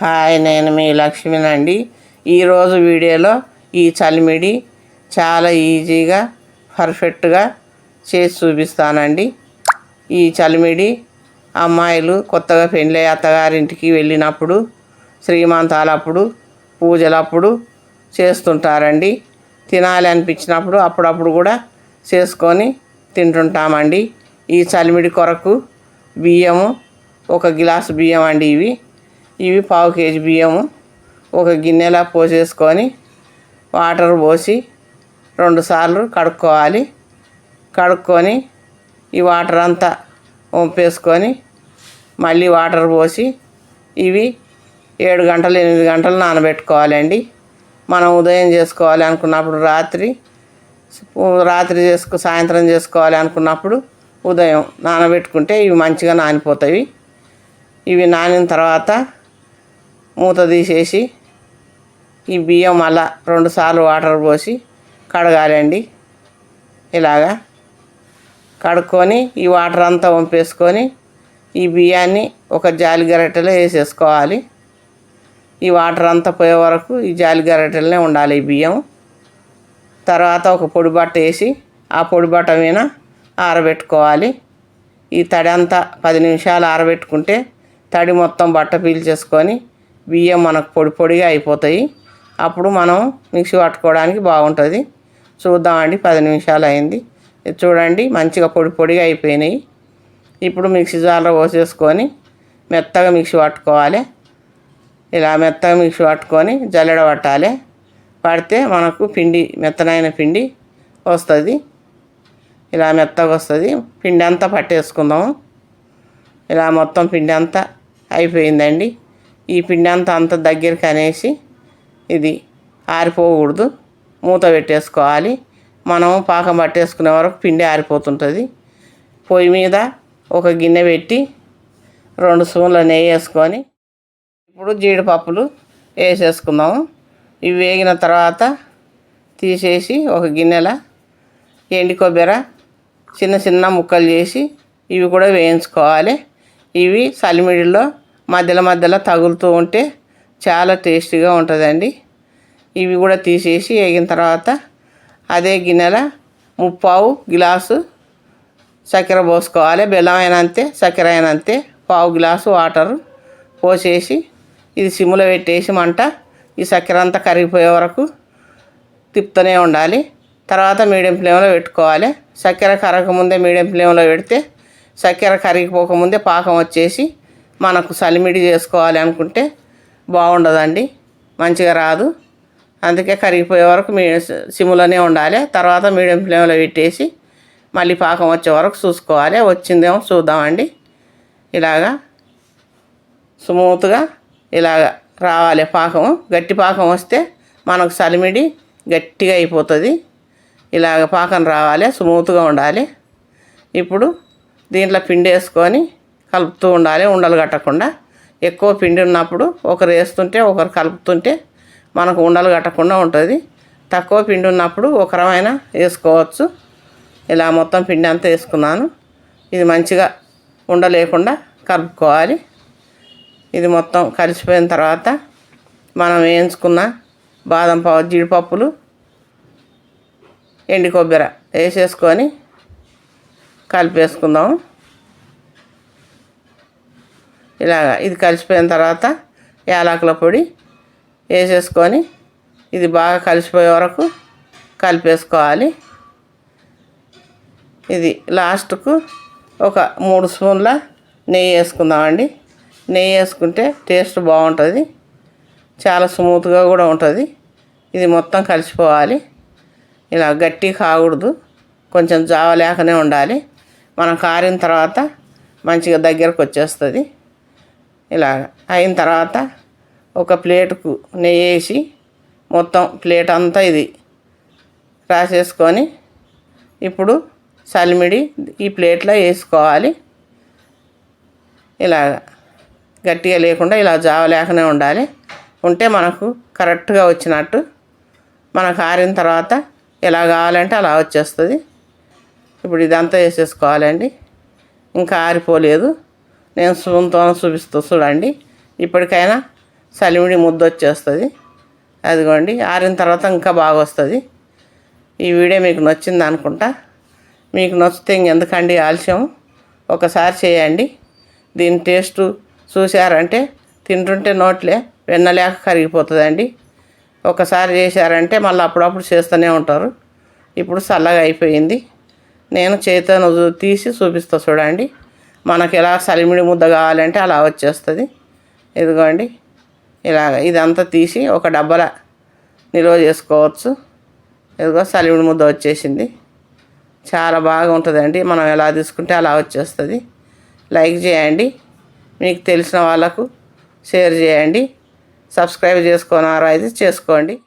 Hi నేను మీ లక్ష్మినండి. ఈరోజు వీడియోలో ఈ చలిమిడి చాలా ఈజీగా పర్ఫెక్ట్గా చేసి చూపిస్తానండి. ఈ చలిమిడి అమ్మాయిలు కొత్తగా పెళ్ళి అత్తగారింటికి వెళ్ళినప్పుడు శ్రీమంతాలప్పుడు పూజలప్పుడు చేస్తుంటారండి. తినాలి అనిపించినప్పుడు అప్పుడప్పుడు కూడా చేసుకొని తింటుంటామండి. ఈ చలిమిడి కొరకు బియ్యము ఒక గిలాసు బియ్యం అండి ఇవి. ఇవి పావు కేజీ బియ్యము ఒక గిన్నెలా పోసేసుకొని వాటర్ పోసి రెండుసార్లు కడుక్కోవాలి. కడుక్కొని ఈ వాటర్ అంతా వంపేసుకొని మళ్ళీ వాటర్ పోసి ఇవి ఏడు గంటలు ఎనిమిది గంటలు నానబెట్టుకోవాలండి. మనం ఉదయం చేసుకోవాలి అనుకున్నప్పుడు రాత్రి రాత్రి చేసుకో సాయంత్రం చేసుకోవాలి అనుకున్నప్పుడు ఉదయం నానబెట్టుకుంటే ఇవి మంచిగా నానిపోతాయి. ఇవి నానిన తర్వాత మూత తీసేసి ఈ బియ్యం మళ్ళా రెండుసార్లు వాటర్ పోసి కడగాలండి. ఇలాగా కడుక్కొని ఈ వాటర్ అంతా వంపేసుకొని ఈ బియ్యాన్ని ఒక జాలి గరిటెలో వేసేసుకోవాలి. ఈ వాటర్ అంతా పోయే వరకు ఈ జాలి గరిటెలనే ఉండాలి ఈ బియ్యం. తర్వాత ఒక పొడి బట్ట వేసి ఆ పొడి బట్ట మీద ఆరబెట్టుకోవాలి. ఈ తడి అంతా పది నిమిషాలు ఆరబెట్టుకుంటే తడి మొత్తం బట్ట పీల్చేసుకొని బియ్యం మనకు పొడి పొడిగా అయిపోతాయి. అప్పుడు మనం మిక్సీ పట్టుకోవడానికి బాగుంటుంది. చూద్దామండి పది నిమిషాలు అయింది. చూడండి మంచిగా పొడి పొడిగా అయిపోయినాయి. ఇప్పుడు మిక్సీ జార్లో పోసేసుకొని మెత్తగా మిక్సీ పట్టుకోవాలి. ఇలా మెత్తగా మిక్సీ పట్టుకొని జల్లెడ పట్టాలి. పడితే మనకు పిండి మెత్తనైన పిండి వస్తుంది. ఇలా మెత్తగా వస్తుంది. పిండి అంతా పట్టేసుకుందాము. ఇలా మొత్తం పిండి అంతా అయిపోయిందండి. ఈ పిండి అంతా అంత దగ్గరికి అనేసి ఇది ఆరిపోకూడదు. మూత పెట్టేసుకోవాలి. మనం పాకం పట్టేసుకునే వరకు పిండి ఆరిపోతుంటుంది. పొయ్యి మీద ఒక గిన్నె పెట్టి రెండు స్పూన్ల నెయ్యి వేసుకొని ఇప్పుడు జీడిపప్పులు వేసేసుకుందాము. ఇవి వేగిన తర్వాత తీసేసి ఒక గిన్నెల ఎండి కొబ్బరి చిన్న చిన్న ముక్కలు చేసి ఇవి కూడా వేయించుకోవాలి. ఇవి సలిమిడిలో మధ్యలో మధ్యలో తగులుతూ ఉంటే చాలా టేస్టీగా ఉంటుందండి. ఇవి కూడా తీసేసి వేగిన తర్వాత అదే గిన్నెల ముప్పావు గ్లాసు చక్కెర పోసుకోవాలి. బెల్లం అయినంతే అంతే చక్కెర అయినా అంతే పావు గ్లాసు వాటరు పోసేసి ఇది సిమ్లో పెట్టేసి మంట ఈ చక్కెర అంతా కరిగిపోయే వరకు తిప్పుతూనే ఉండాలి. తర్వాత మీడియం ఫ్లేమ్లో పెట్టుకోవాలి. చక్కెర కరగకముందే మీడియం ఫ్లేమ్లో పెడితే చక్కెర కరిగిపోకముందే పాకం వచ్చేసి మనకు సలిమిడి చేసుకోవాలి అనుకుంటే బాగుండదండి. మంచిగా రాదు. అందుకే కరిగిపోయే వరకు మీ సిమ్లోనే ఉండాలి. తర్వాత మీడియం ఫ్లేమ్లో పెట్టేసి మళ్ళీ పాకం వచ్చే వరకు చూసుకోవాలి. వచ్చిందేమో చూద్దామండి. ఇలాగా స్మూత్గా ఇలాగ రావాలి పాకం. గట్టి పాకం వస్తే మనకు సలిమిడి గట్టిగా అయిపోతుంది. ఇలాగ పాకం రావాలి స్మూత్గా ఉండాలి. ఇప్పుడు దీంట్లో పిండి వేసుకొని కలుపుతూ ఉండాలి ఉండలు కట్టకుండా. ఎక్కువ పిండి ఉన్నప్పుడు ఒకరు వేస్తుంటే ఒకరు కలుపుతుంటే మనకు ఉండలు కట్టకుండా ఉంటుంది. తక్కువ పిండి ఉన్నప్పుడు ఒకరమైనా వేసుకోవచ్చు. ఇలా మొత్తం పిండి అంతా వేసుకున్నాను. ఇది మంచిగా ఉండలేకుండా కలుపుకోవాలి. ఇది మొత్తం కలిసిపోయిన తర్వాత మనం వేయించుకున్న బాదం పప్పు జీడిపప్పులు ఎండి కొబ్బరి వేసేసుకొని కలిపేసుకుందాము. ఇలాగ ఇది కలిసిపోయిన తర్వాత యాలకుల పొడి వేసేసుకొని ఇది బాగా కలిసిపోయే వరకు కలిపేసుకోవాలి. ఇది లాస్ట్కు ఒక మూడు స్పూన్ల నెయ్యి వేసుకుందామండి. నెయ్యి వేసుకుంటే టేస్ట్ బాగుంటుంది. చాలా స్మూత్గా కూడా ఉంటుంది. ఇది మొత్తం కలిసిపోవాలి. ఇలా గట్టి కాకూడదు. కొంచెం జావ లేకనే ఉండాలి. మనం కారిన తర్వాత మంచిగా దగ్గరకు వచ్చేస్తుంది ఇలా అయిన తర్వాత ఒక ప్లేటుకు నెయ్యి వేసి మొత్తం ప్లేట్ అంతా ఇది రాసేసుకొని ఇప్పుడు సలిమిడి ఈ ప్లేట్లో వేసుకోవాలి. ఇలా గట్టిగా లేకుండా ఇలా జావ లేకనే ఉండాలి. ఉంటే మనకు కరెక్ట్గా వచ్చినట్టు మనకు ఆరిన తర్వాత ఎలా కావాలంటే అలా వచ్చేస్తుంది. ఇప్పుడు ఇదంతా వేసేసుకోవాలండి. ఇంకా ఆరిపోలేదు. నేను స్పూన్తో చూపిస్తూ చూడండి. ఇప్పటికైనా సలిమిడి ముద్ద వచ్చేస్తుంది. అదిగోండి ఆరిన తర్వాత ఇంకా బాగా వస్తుంది ఈ వీడియో మీకు నచ్చింది అనుకుంటా. మీకు నచ్చితే ఇంకెందుకండి ఆలస్యం? ఒకసారి చేయండి. దీని టేస్టు చూశారంటే తింటుంటే నోట్లే వెన్నలేక కరిగిపోతుందండి. ఒకసారి చేశారంటే మళ్ళీ అప్పుడప్పుడు చేస్తూనే ఉంటారు. ఇప్పుడు చల్లగా అయిపోయింది. నేను చేతను తీసి చూపిస్తా చూడండి. మనకి ఎలా సలిమిడి ముద్ద కావాలంటే అలా వచ్చేస్తుంది. ఇదిగోండి. ఇలాగ ఇదంతా తీసి ఒక డబ్బల నిల్వ చేసుకోవచ్చు. ఇదిగో సలిమిడి ముద్ద వచ్చేసింది. చాలా బాగా ఉంటుందండి మనం ఎలా తీసుకుంటే అలా వచ్చేస్తుంది. లైక్ చేయండి. మీకు తెలిసిన వాళ్ళకు షేర్ చేయండి. సబ్స్క్రైబ్ చేసుకోనారో అయితే చేసుకోండి.